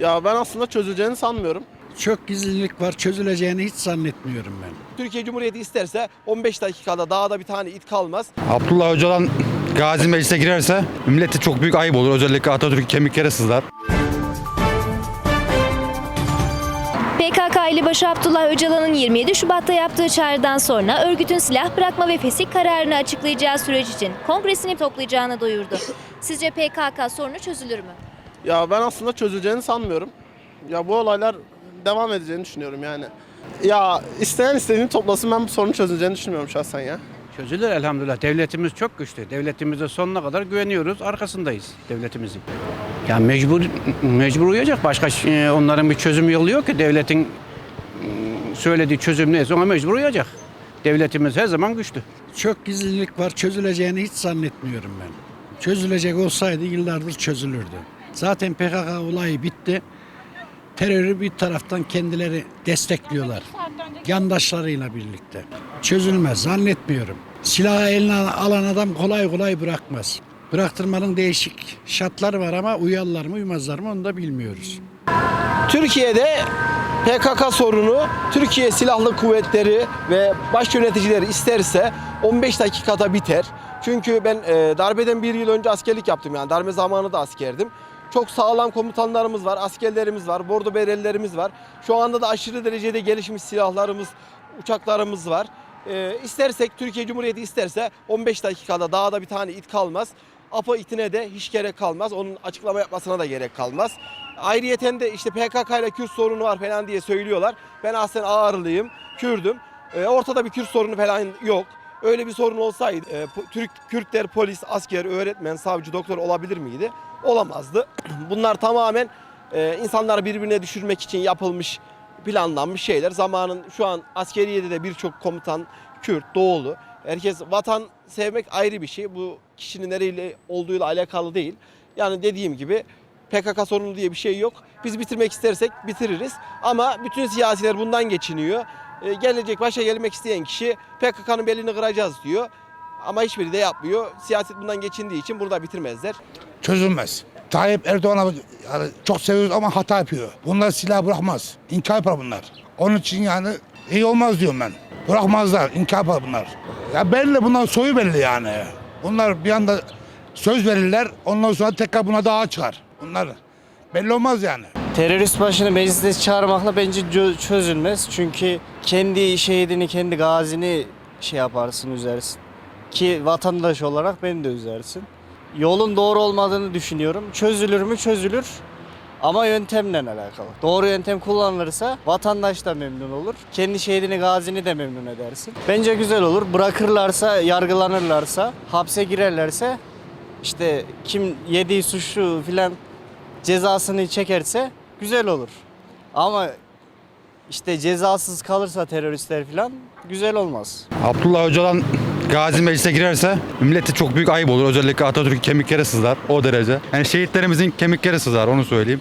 Ya ben aslında çözüleceğini sanmıyorum. Çok gizlilik var çözüleceğini hiç zannetmiyorum ben. Türkiye Cumhuriyeti isterse 15 dakikada dağda bir tane it kalmaz. Abdullah Öcalan Gazi Meclis'e girerse millete çok büyük ayıp olur. Özellikle Atatürk kemiklere sızlar. PKK elebaşı Abdullah Öcalan'ın 27 Şubat'ta yaptığı çağrıdan sonra örgütün silah bırakma ve fesih kararını açıklayacağı süreç için kongresini toplayacağını duyurdu. Sizce PKK sorunu çözülür mü? Ya ben aslında çözüleceğini sanmıyorum. Ya bu olaylar devam edeceğini düşünüyorum yani. Ya isteyen istediğini toplasın ben bu sorunun çözüleceğini düşünmüyorum şahsen ya. Çözülür elhamdülillah. Devletimiz çok güçlü. Devletimize sonuna kadar güveniyoruz. Arkasındayız devletimizin. Ya mecbur mecbur uyacak. Başka e, onların bir çözüm yolu yok ki. Devletin e, söylediği çözüm neyse ona mecbur uyacak. Devletimiz her zaman güçlü. Çok gizlilik var çözüleceğini hiç zannetmiyorum ben. Çözülecek olsaydı yıllardır çözülürdü. Zaten PKK olayı bitti. Terörü bir taraftan kendileri destekliyorlar. Yandaşlarıyla birlikte. Çözülmez zannetmiyorum. Silahı eline alan adam kolay kolay bırakmaz. Bıraktırmanın değişik şartları var ama uyarlar mı uymazlar mı onu da bilmiyoruz. Türkiye'de PKK sorunu Türkiye Silahlı Kuvvetleri ve baş yöneticileri isterse 15 dakikada biter. Çünkü ben e, darbeden bir yıl önce askerlik yaptım yani darbe zamanı da askerdim. Çok sağlam komutanlarımız var, askerlerimiz var, bordo berelilerimiz var. Şu anda da aşırı derecede gelişmiş silahlarımız, uçaklarımız var. E, istersek Türkiye Cumhuriyeti isterse 15 dakikada dağda bir tane it kalmaz. APA itine de hiç gerek kalmaz. Onun açıklama yapmasına da gerek kalmaz. Ayrıyeten de işte PKK ile Kürt sorunu var falan diye söylüyorlar. Ben aslında Ağrılıyım, Kürdüm. E, ortada bir Kürt sorunu falan yok. Öyle bir sorun olsaydı e, Türk Kürtler polis, asker, öğretmen, savcı, doktor olabilir miydi? Olamazdı. Bunlar tamamen e, insanları birbirine düşürmek için yapılmış, planlanmış şeyler. Zamanın şu an askeriyede de birçok komutan Kürt, Doğulu. Herkes vatan sevmek ayrı bir şey. Bu kişinin nereyle olduğuyla alakalı değil. Yani dediğim gibi PKK sorunu diye bir şey yok. Biz bitirmek istersek bitiririz. Ama bütün siyasiler bundan geçiniyor. Ee, gelecek başa gelmek isteyen kişi PKK'nın belini kıracağız diyor. Ama hiçbiri de yapmıyor. Siyaset bundan geçindiği için burada bitirmezler. çözülmez. Tayyip Erdoğan'ı yani çok seviyoruz ama hata yapıyor. Bunlar silah bırakmaz. İnkar yapar bunlar. Onun için yani iyi olmaz diyorum ben. Bırakmazlar, inkar yapar bunlar. Ya belli bunlar soyu belli yani. Bunlar bir anda söz verirler, ondan sonra tekrar buna daha çıkar. Bunlar belli olmaz yani. Terörist başını mecliste çağırmakla bence çö- çözülmez. Çünkü kendi şehidini, kendi gazini şey yaparsın, üzersin. Ki vatandaş olarak beni de üzersin. Yolun doğru olmadığını düşünüyorum. Çözülür mü? Çözülür. Ama yöntemle alakalı. Doğru yöntem kullanılırsa vatandaş da memnun olur. Kendi şehidini, gazini de memnun edersin. Bence güzel olur. Bırakırlarsa, yargılanırlarsa, hapse girerlerse işte kim yediği suçlu filan cezasını çekerse güzel olur. Ama işte cezasız kalırsa teröristler falan güzel olmaz. Abdullah Öcalan Gazi Meclis'e girerse millete çok büyük ayıp olur. Özellikle Atatürk kemiklere sızlar o derece. Yani şehitlerimizin kemikleri sızlar onu söyleyeyim.